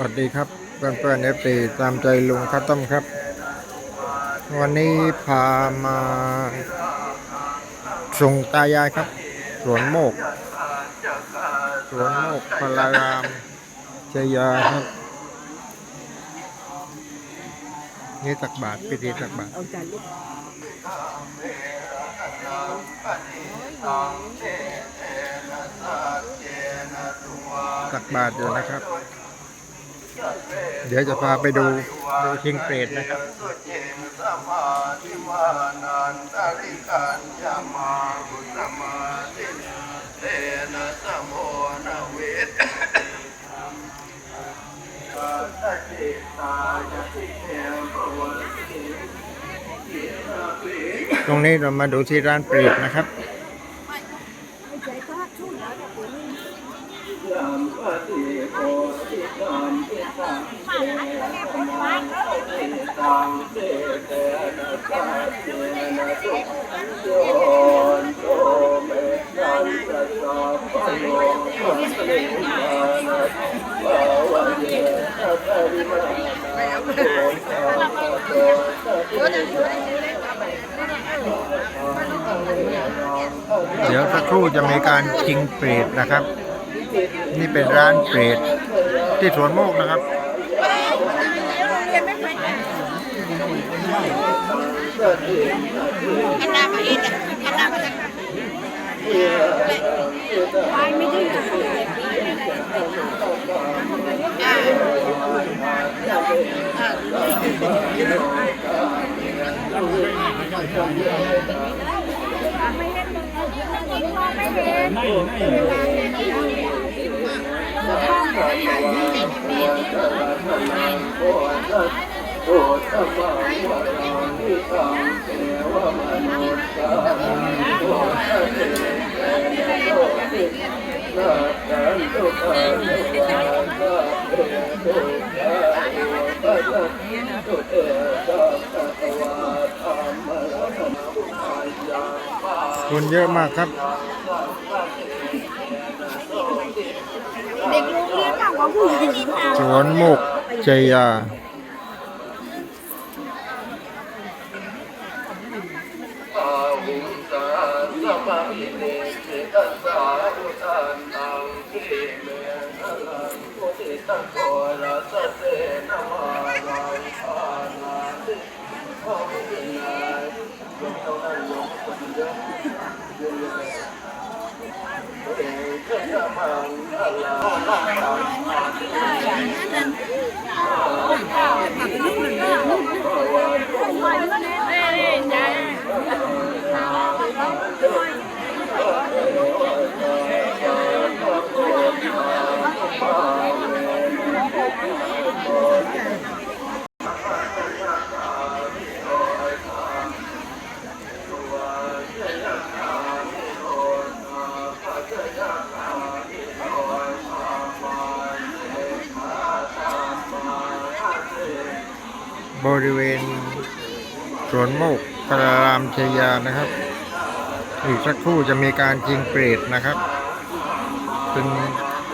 วัสดีครับเพื่อนเพื่อนเอฟซีตามใจลุงคัตต้อมครับ วันนี้พามาส่งตายายครับ สวนโมก สวนโมกพลารามชยาครับ นี่ตักบาทพิธีตักบาทตักบาทอยู่นะครับ เดี๋ยวจะพาไปดูดูคิงเปรตนะครับตรงนี้เรามาดูที่ร้านเปรตนะครับ ไม่ใจก็ชุ่มแล้วแต่ปุ๋ยไม่มี ยามปฏิโกติตัมปิตังเตตังเตเตนะสัจเจนะสุโยนโตเมตังสัจจาปโยมัสสิมานะภาวะเยนะปริมานะโตสัพพะโตสัพพิโยเดี๋ยวสักครู่จะมีการชิงเปรตนะครับ นี่เป็นร้านเปรตที่สวนโมกนะครับอันนามาเองอันนามาจากไปไม่ได้ค่ะไม่เห็นไม่เห็น โอธรรมาวานิตังเทวมนุสสาโอทะเตโอตินาคันตุขันตุขันตะเตตุกะโอปัสสะตุเตตะตะวาธรรมะรรมะยังปาคนเยอะมากครับ เด็กโรงเรียนเปล่าว่าผู้หญิง สวนโมกชยาอาวิงสาสมาอิเนสิตัสสาอุตันตังสิเมนะลังพุติตังโกเสนะมารังอานาติภาวินายยกเท่านั้นยกคนเดียวเยอะๆเอกชะมังอะลาลังตัง บริเวณสวนโมกกระรามชยานะครับ อีกสักครู่จะมีการจิงเปรตนะครับ เป็น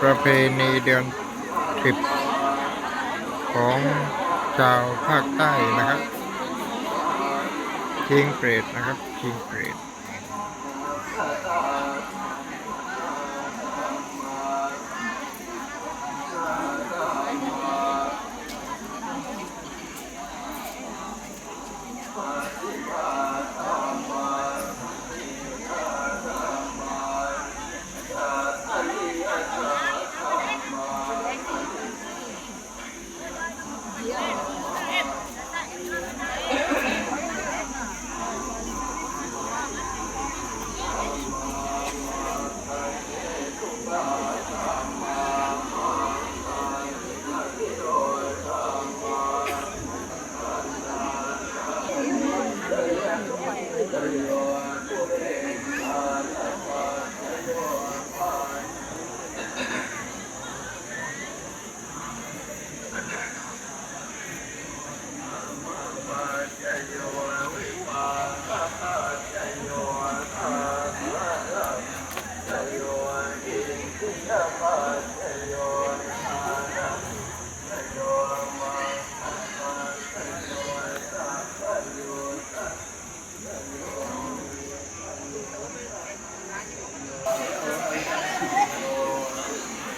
ประเพณีเดือนสิบของชาวภาคใต้นะครับจิงเปรตนะครับจิงเปรต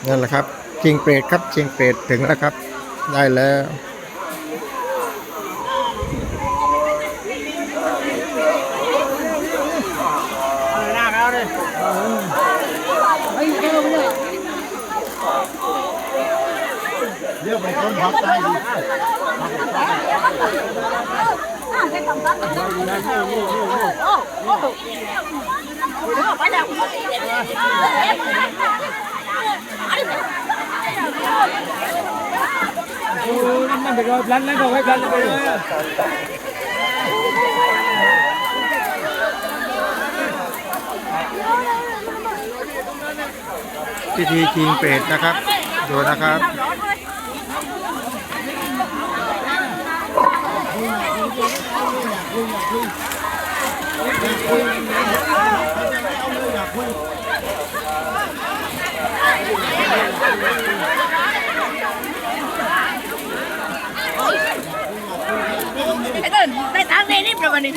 นั่นแหละครับจิงเปรตครับจิงเปรตถึงแล้วครับ ได้แล้วมันไปรอพลันแล้ว ก็ไว้พลันไปเลยพิธีจิงเปรตนะครับดูนะครับ ไอ้ต้นได้ตังค์ในนี่ประมาณนี้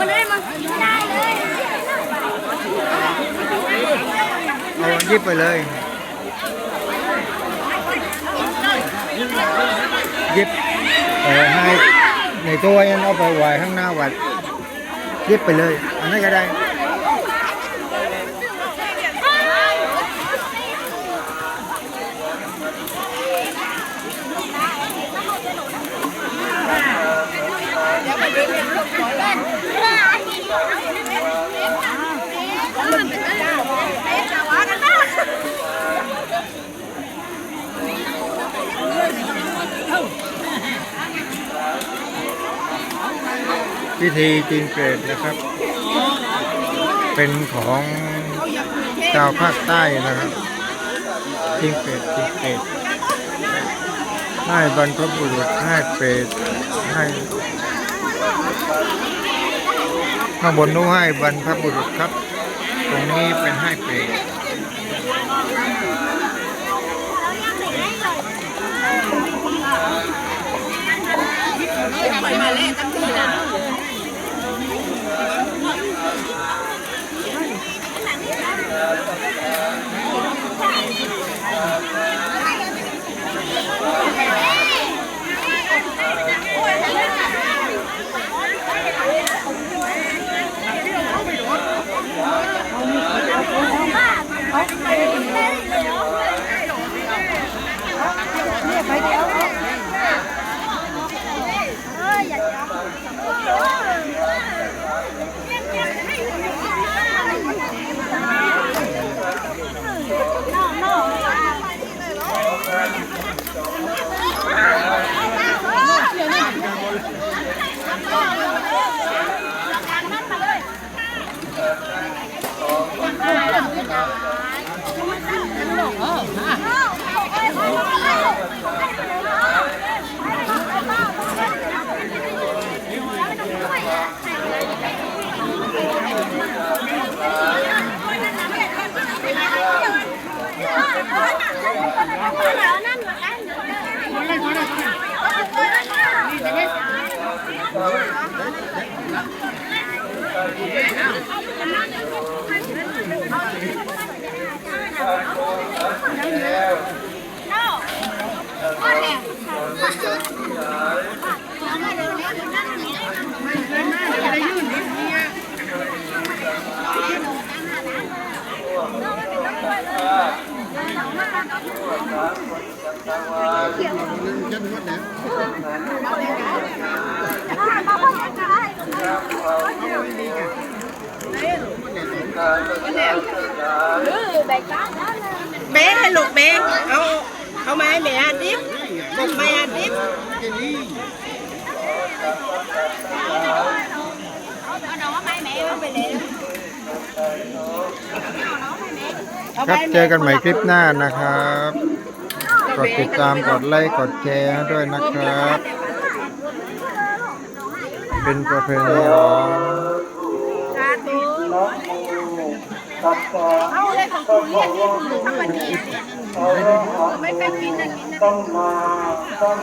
มันได้มั้งได้เลยเอายิบไปเลยยิบเออให้ในตัวนั้นเอาไปไหว้ข้างหน้าวัดยิบไปเลยอันนั้นก็ได้ พิธีจีนเปรตนะครับ เป็นของชาวภาคใต้นะครับจีนเปรตจีนเปรตให้บรรพบุรุษให้เปรตให้ ข้างบนนู้นให้บรรพบุรุษครับ ตรงนี้เป็นให้เปรต เ bé hay luộc bé เอาเอาไม้แม่อาทิตย์กบไม้อาทิตย์ครับเจอกันใหม่คลิปหน้านะครับ กดติดตาม กดไลค์ กดแชร์ด้วยนะครับ เป็นประเพณีองสาธุตัสสะ เอาเลยของคุณเนี่ยที่คุณทำวันนี้ไม่เป็นกินนะกินนะสัมมาต้อง